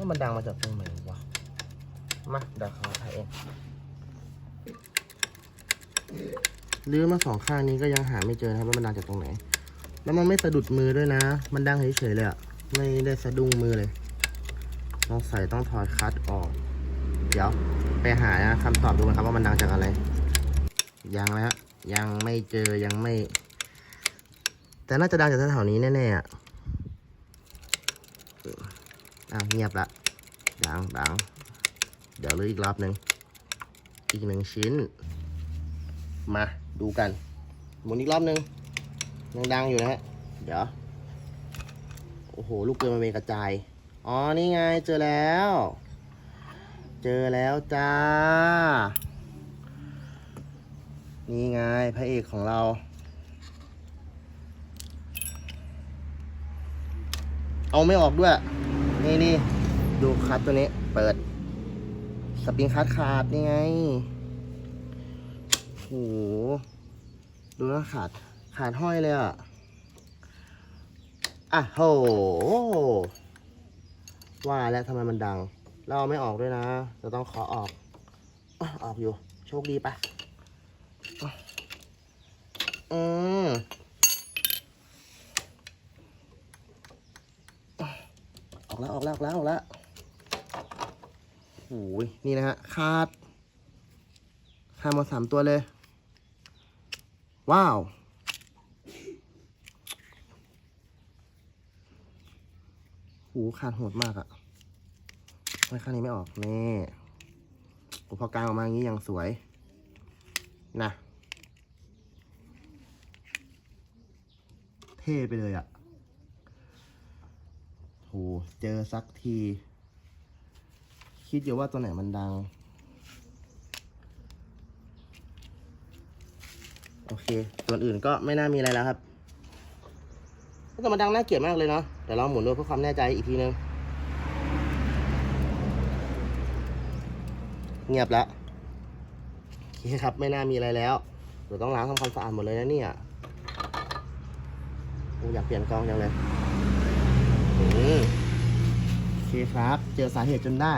ว่ามันดังมาจากตรงไหนวะ มาเดี๋ยวเขาถ่ายเองลื้อมาสองข้างนี้ก็ยังหาไม่เจอนะครับว่ามันดังจากตรงไหน แล้วมันไม่สะดุดมือด้วยนะ มันดังเฉยๆเลยอะไม่ได้สะดุ้งมือเลยต้องใส่ต้องถอดคัดออก เดี๋ยวไปหาคำตอบดูกันครับว่ามันดังจากอะไร ยังแล้วฮะยังไม่เจอยังไม่ แต่น่าจะดังจากแถวๆนี้แน่ๆ อะอ้าวเงียบละดังดังเดี๋ยวเลยอีกรอบหนึ่งอีกหนึ่งชิ้น มาดูกันหมุนอีกรอบหนึ่งยังดังอยู่นะฮะเดี๋ยวโอ้โหลูกเกลือมันเป็นกระจายอ๋อนี่ไงเจอแล้ว เจอแล้วจ้า นี่ไงพระเอกของเราเอาไม่ออกด้วย นี่นี่ดูคัดตัวนี้ เปิด สปริงคัดขาดนี่ไงโหดูนะขาด ขาดห้อยเลยอะอะโหว่าแล้วทำไมมันดัง เราเอาไม่ออกด้วยนะจะต้องขอออก ออกอยู่ โชคดีปะอืม ออกแล้วออกแล้วออกแล้วออกแล้วโอ้ยนี่นะฮะขาดขาดมดสามตัวเลย ว้าว หูขาดโหดมากอะไม่ข้างนี้ไม่ออก นี่โอ้พอกลางออกมาอย่างนี้ย่างสวย นะ เท่ไปเลยอะ โหเจอสักที คิดอยู่ว่าตัวไหนมันดัง โอเค ตัวอื่นก็ไม่น่ามีอะไรแล้วครับแต่มันดังน่าเกลียดมากเลยเนาะเดี๋ยวเราหมุนดูเพื่อความแน่ใจอีกทีนึง เงียบแล้วโอเคครับ ไม่น่ามีอะไรแล้วเดี๋ยวต้องล้างทำความสะอาดหมดเลยนะเนี่ยอยากเปลี่ยนกล้องจังเลย ครับ เจอสาเหตุจนได้